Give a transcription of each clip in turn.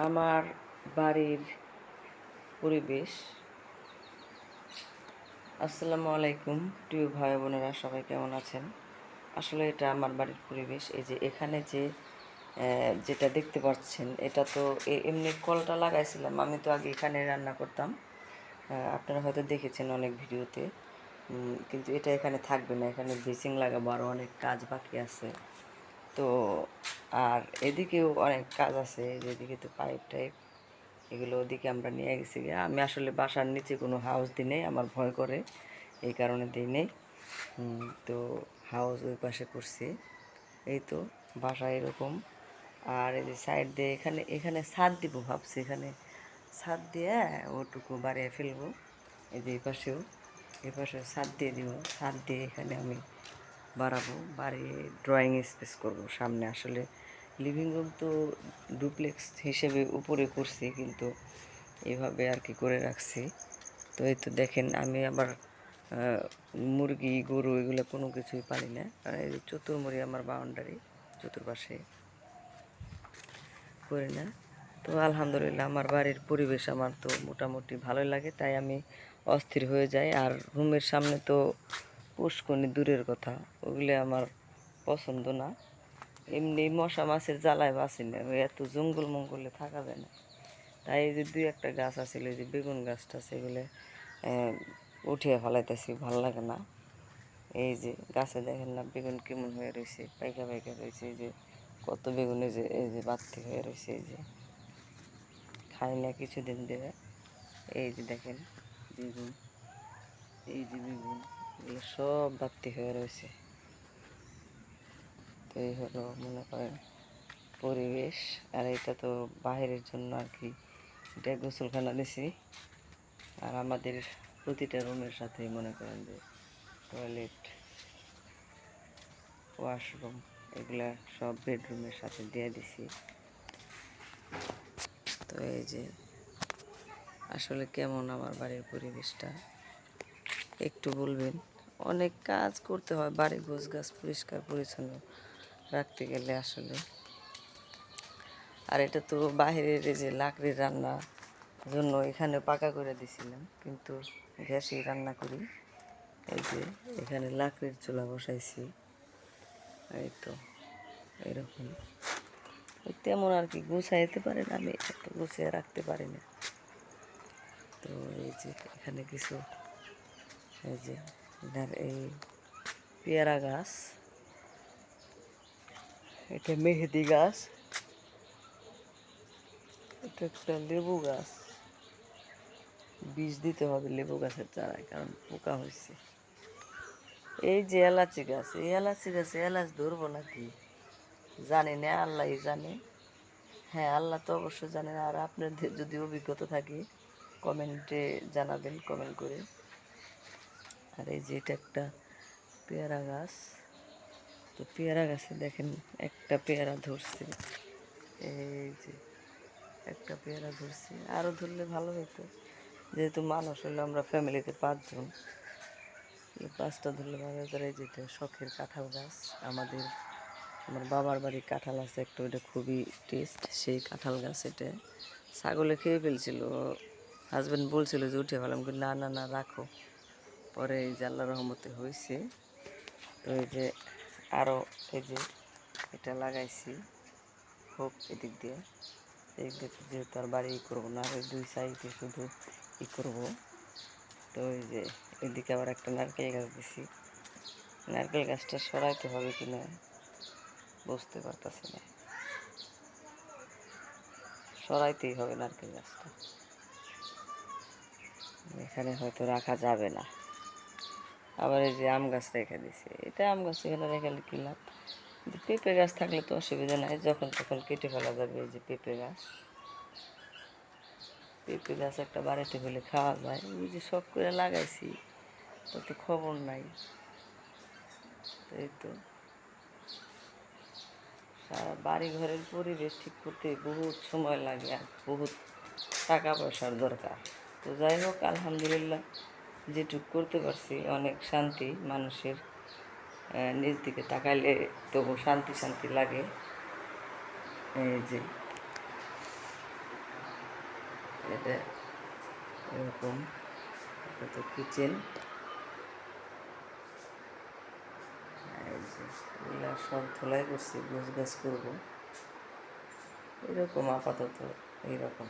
আমার বাড়ির পরিবেশ। আসসালামু আলাইকুম, প্রিয় ভাই বোনেরা, সবাই কেমন আছেন? আসলে এটা আমার বাড়ির পরিবেশ। এই যে এখানে যে যেটা দেখতে পাচ্ছেন, এটা তো এমনি কলটা লাগাইছিলাম। আমি তো আগে এখানে রান্না করতাম। আপনারা হয়তো দেখেছেন অনেক ভিডিওতে। কিন্তু এটা এখানে থাকবে না। এখানে ব্লিচিং লাগাবো আরও অনেক কাজ বাকি আছে। তো আর এদিকেও অনেক কাজ আছে, যেদিকে তো পাইপ টাইপ এগুলো ওদিকে আমরা নিয়ে গেছি। আমি আসলে বাসার নিচে কোনো হাউস দিই নেই, আমার ভয় করে, এই কারণে দিই নেই। তো হাউস ওই পাশে করছি। এই তো বাসা এরকম। আর এই যে সাইড দিয়ে এখানে এখানে ছাদ দিব ভাবছি, এখানে ছাদ দিয়ে ওটুকু বাড়িয়ে ফেলব। এই যে এই পাশেও, এই পাশে ছাদ দিয়ে দিব। ছাদ দিয়ে এখানে আমি বাড়াবো, বাড়িয়ে ড্রয়িং স্পেস করব সামনে। আসলে লিভিং রুম তো ডুপ্লেক্স হিসেবে উপরে করছি, কিন্তু এভাবে আর কি করে রাখছি। তো এই তো দেখেন, আমি আবার মুরগি, গরু এগুলো কোনো কিছুই পালি না। এই চতুর্মুড়ি আমার বাউন্ডারি চতুর্পাশে করি না। তো আলহামদুলিল্লাহ, আমার বাড়ির পরিবেশ আমার তো মোটামুটি ভালোই লাগে, তাই আমি অস্থির হয়ে যাই। আর রুমের সামনে তো পুষ্কনি দূরের কথা, ওগুলো আমার পছন্দ না। এমনি মশা মাছের জ্বালায় বাঁচি না এত জঙ্গল মঙ্গলে থাকা যায় না। তাই এই যে দুই একটা গাছ আছে যে বেগুন গাছটা সেগুলো উঠিয়ে ফেলাইতেছি, ভালো লাগে না। এই যে গাছে দেখেন না বেগুন কেমন হয়ে রয়েছে পাইকা পাইকা রয়েছে এই যে কত বেগুন যে, এই যে বাড়তি হয়ে রয়েছে এই যে। খাই না কিছুদিন ধরে এই যে দেখেন, বেগুন, এই যে বেগুন। এগুলো সব বাত্তি হয়ে রয়েছে। তো এই হলো মনে করেন পরিবেশ। আর এটা তো বাহিরের জন্য আর কি এটা গোসলখানা দিছি। আর আমাদের প্রতিটা রুমের সাথেই মনে করেন যে টয়লেট, ওয়াশরুম এগুলা সব বেডরুমের সাথে দিয়ে দিছি। তো এই যে আসলে কেমন আমার বাড়ির পরিবেশটা একটু বলবেন। অনেক কাজ করতে হয় বাড়ি গোছ গাছ পরিষ্কার পরিচ্ছন্ন রাখতে গেলে আসলে। আর এটা তো বাইরের এই যে লাকড়ির রান্না জন্য এখানে পাকা করে দিছিলাম, কিন্তু গ্যাসেই রান্না করি। এই যে এখানে লাকড়ির চুলা বসাইছি, এই তো, এরকম। তেমন আর কি গুছাইতে পারে না আমি এটা তো গুছিয়ে রাখতে পারি না। তো এই যে এখানে কিছু, এই যে নার- এই পেয়ারা গাছ, এটা মেহেদি গাছ, এটা একটা লেবু গাছ। বীজ দিতে হবে লেবু গাছের চারায়, কারণ পোকা হয়েছে এই যে এলাচি গাছ, এই এলাচি গাছে এলাচ ধরবো নাকি? জানি না আল্লাহই জানে। হ্যাঁ আল্লাহ তো অবশ্যই জানেন আর আপনাদের যদি অভিজ্ঞতা থাকে, কমেন্টে জানাবেন, কমেন্ট করে। আর এই যে এটা একটা পেয়ারা গাছ। তো পেয়ারা গাছে দেখেন একটা পেয়ারা ধরছে। এই যে একটা পেয়ারা ধরছে। আরও ধরলে ভালো হতো যেহেতু মানুষ হলো আমরা ফ্যামিলিতে পাঁচজন পাঁচটা ধরলে ভালো হতো এই যেটা শখের কাঁঠাল গাছ। আমাদের, আমার বাবার বাড়ির কাঁঠাল আছে একটা, ওইটা খুবই টেস্ট সেই কাঁঠাল গাছ এটা। ছাগলে খেয়ে ফেলছিল। হাজব্যান্ড বলছিল যে উঠে ফেলাম কিন্তু না না না, রাখো। পরে এই যে আল্লাহ রহমতে হয়েছে তো এই যে আরও এই যে এটা লাগাইছি, হোক এদিক দিয়ে। এই দিক যেহেতু আর বাড়ি ই করব না ওই দুই সাইডে শুধু ই করব। তো এই যে এদিকে আবার একটা নারকেল গাছ দিছি। নারকেল গাছটা সরাইতে হবে কি না বুঝতে পারতাছি না। সরাইতেই হবে নারকেল গাছটা। এখানে হয়তো রাখা যাবে না। আবার এই যে আম গাছ রেখে দিছি। এটা আম গাছ এখানে রেখে কি লাভ? পেঁপে গাছ থাকলে তো অসুবিধা নাই, যখন তখন কেটে ফেলা যাবে এই যে পেঁপে গাছ। পেঁপে গাছ একটা বাড়িতে হলে খাওয়া যায়। ওই যে শখ করে লাগাইছি, তত খবর নাই। এই তো সারা বাড়ি ঘরের পরিবেশ ঠিক করতে বহুত সময় লাগে আর বহুত টাকা পয়সার দরকার। তো যাই হোক, আলহামদুলিল্লাহ। যেটুক করতে পারছি, অনেক শান্তি মানুষের নিজ দিকে তাকাইলে তবু শান্তি শান্তি লাগে। এই যে, এটা এরকম, এটা তো কিচেন এগুলা সব ধোলাই করছি গোছ গাছ করব। এরকম আপাতত এইরকম।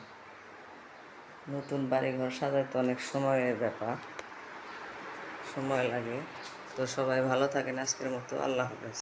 নতুন বাড়িঘর সাজাতে অনেক সময়ের ব্যাপার। সময় লাগে। তো সবাই ভালো থাকেন। আজকের মতো আল্লাহ হাফেজ।